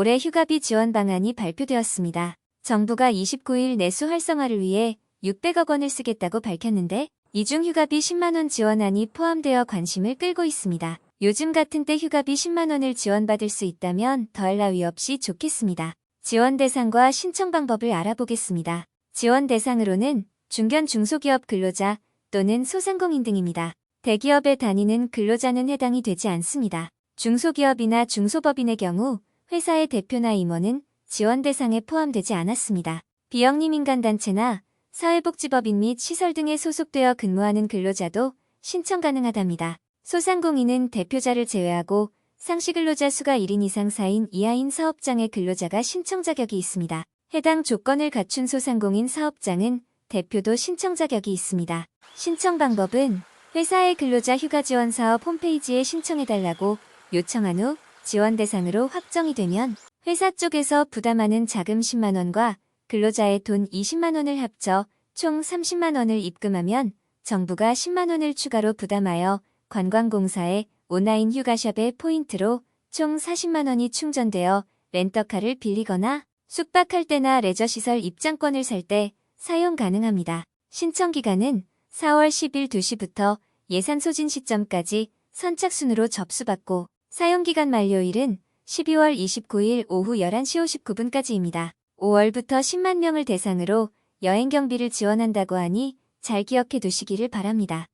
올해 휴가비 지원 방안이 발표되었습니다. 정부가 29일 내수 활성화를 위해 600억 원을 쓰겠다고 밝혔는데 이 중 휴가비 10만 원 지원안이 포함되어 관심을 끌고 있습니다. 요즘 같은 때 휴가비 10만 원을 지원받을 수 있다면 더할 나위 없이 좋겠습니다. 지원 대상과 신청 방법을 알아보겠습니다. 지원 대상으로는 중견 중소기업 근로자 또는 소상공인 등입니다. 대기업에 다니는 근로자는 해당이 되지 않습니다. 중소기업이나 중소법인의 경우 회사의 대표나 임원은 지원 대상에 포함되지 않았습니다. 비영리 민간단체나 사회복지법인 및 시설 등에 소속되어 근무하는 근로자도 신청 가능하답니다. 소상공인은 대표자를 제외하고 상시 근로자 수가 1인 이상 4인 이하인 사업장의 근로자가 신청 자격이 있습니다. 해당 조건을 갖춘 소상공인 사업장은 대표도 신청 자격이 있습니다. 신청 방법은 회사의 근로자 휴가 지원 사업 홈페이지에 신청해달라고 요청한 후 지원 대상으로 확정이 되면 회사 쪽에서 부담하는 자금 10만 원과 근로자의 돈 20만 원을 합쳐 총 30만 원을 입금하면 정부가 10만 원을 추가로 부담하여 관광공사의 온라인 휴가샵의 포인트로 총 40만 원이 충전되어 렌터카를 빌리거나 숙박할 때나 레저시설 입장권을 살 때 사용 가능합니다. 신청 기간은 4월 10일 2시부터 예산 소진 시점까지 선착순으로 접수받고 사용기간 만료일은 12월 29일 오후 11시 59분까지입니다. 5월부터 10만 명을 대상으로 여행 경비를 지원한다고 하니 잘 기억해 두시기를 바랍니다.